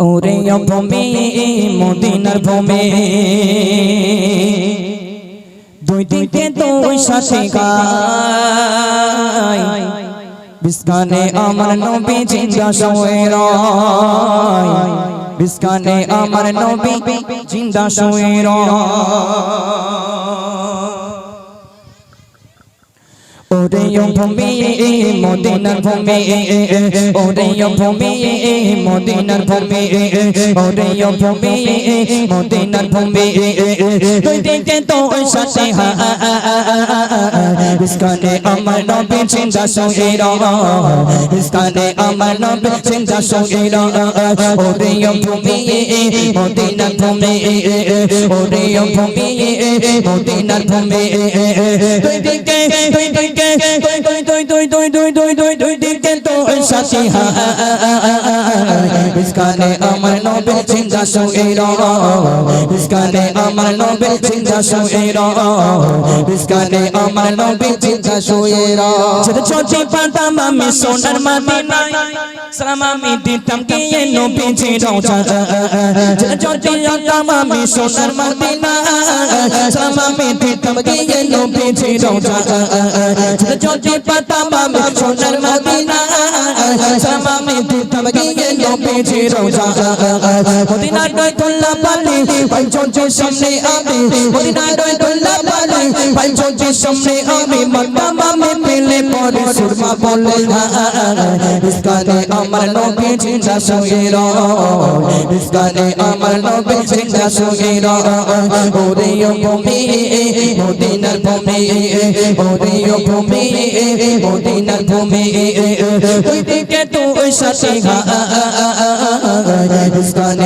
ওরে ভূমি মদিনার ভূমি দুই দিকে দুই সাথে গায় বিস্কানে আমার নবী জিন্দা শুয়ে রয়। বিস্কানে আমার নবী জিন্দা শুয়ে রয়। ওরে ভূমি মদিনার ভূমি ওরে ভূমি মদিনার ভূমি ওরে ভূমি মদিনার ভূমি তুই দেখতে তো সাথে ইসকানে আমার নবী চিন্তা সঙ্গীর ইসকানে আমার নবী চিন্তা সঙ্গীর ওরে ভূমি মদিনার ভূমি ওরে ভূমি মদিনার ভূমি তুই দেখতে তুই দেখতে তুই তুই তুই তুই তুই তুই তুই তুই তুই তো সাথী ইসকানে আমার নবী চিন্তা সঙ্গীর ইসকানে আমার নবী চিন্তা সঙ্গীর ইসকানে আমার নবী চিন্তা সঙ্গীর ছোট ছোট পাতাম সোনার মদিনায়, সালাম আমি দিতাম গিয়ে নবী চিরৌচা ছোট ছোট পাতাম সোনার মদিনায়, সালাম আমি দিতাম গিয়ে নবী চিরৌচা ছোট ছোট পাতাম সোনার মদিনায়, সালাম আমি দিতাম লম্বে যে রোজা মদিনার নয় তোল্লা পালে পঞ্চম সামনে আমি মদিনার নয় পঞ্চের সামনে আমি মামে পেলে পরে সুরমা বলে ইসকানে আমার নবী জিন্দা সঙ্গীর ইসকানে আমার নবী জিন্দা সঙ্গীর ওরে ভূমি, মদিনার ভূমি, ওরে ভূমি, মদিনার ভূমি। তুই দিকে তুই সাথে ইসকানে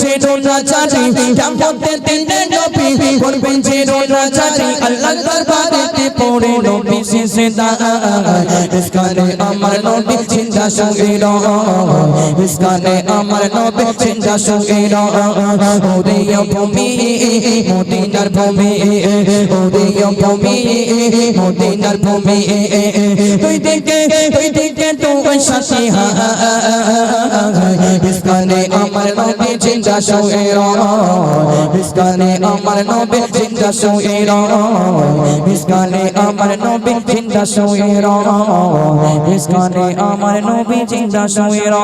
যে রোজা জারি কেমন দিনে নবী বলবেন যে রোজা জারি আল্লাহ দরবারে পড়ে নবী সিজদা। ইসকানে আমার নবী চিন্তা সঙ্গে সঙ্গীর ইসকানে আমার নবী চিন্তা সঙ্গে সঙ্গীর ওরে ভূমি, মদিনার ভূমি ওরে ভূমি, মদিনার ভূমি। তুই দেখে তুই দেখে তুই সাথী। ইসকানে আমার নবী জিন্দা শুয়ের মিসকানে আমার নবী জিন্দা শুয়ের মিসকানে আমার নবী জিন্দা শুয়ের মিসকানে আমার নবী জিন্দা শুয়ের